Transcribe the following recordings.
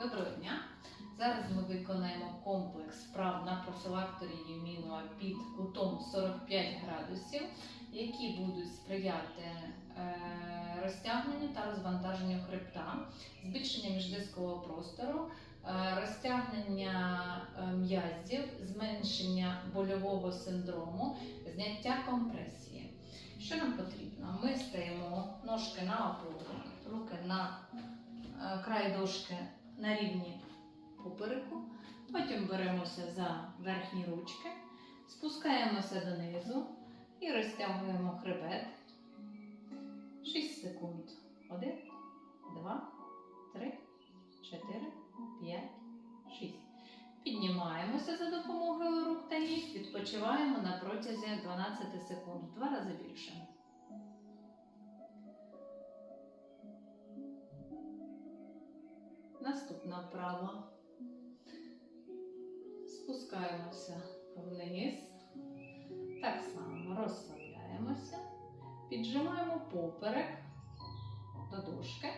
Доброго дня! Зараз ми виконаємо комплекс вправ на профілакторії мінуа під кутом 45 градусів, які будуть сприяти е, розтягненню та розвантаженню хребта, збільшення міждискового простору, е, розтягнення е, м'язів, зменшення больового синдрому, зняття компресії. Що нам потрібно? Ми стаємо ножки на опору, руки на край дошки на рівні попереку. Потім беремося за верхні ручки, спускаємося донизу і розтягуємо хребет. 6 секунд. 1, 2, 3, 4, 5, 6. Піднімаємося за допомогою рук та ніг, відпочиваємо на протязі 12 секунд, два рази більше. Наступна вправа. Спускаємося вниз. Так само розслабляємося. Піджимаємо поперек до дошки.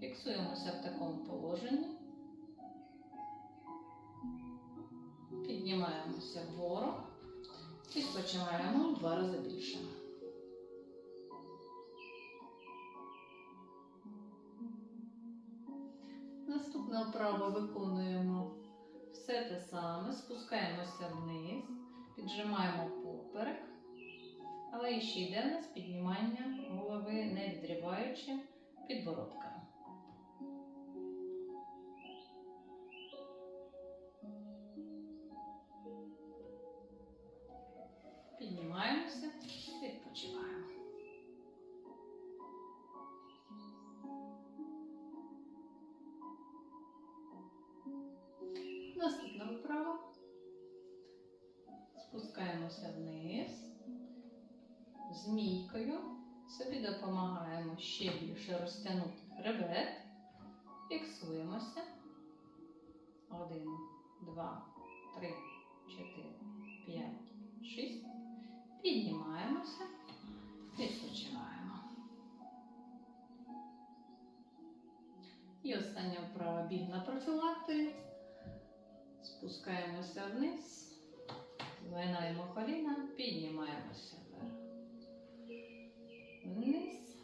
Фіксуємося в такому положенні. Піднімаємося вгору. Відпочиваємо в два рази більше. Наступна вправа виконуємо все те саме, спускаємося вниз, піджимаємо поперек, але ще йде в нас піднімання голови, не відриваючи підбородка. Піднімаємося, Спускаємося вниз. Змійкою собі допомагаємо ще більше розтягнути хребет. Фіксуємося. Один, два, три, чотири, п'ять, шість. Піднімаємося. Відпочиваємо. І остання вправа біг на профілактію. Спускаємося вниз, Вминаємо коліна, піднімаємося вверх. Вниз,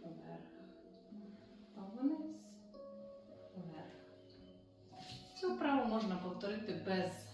вверх. Вниз, вверх. Цю вправу можна повторити без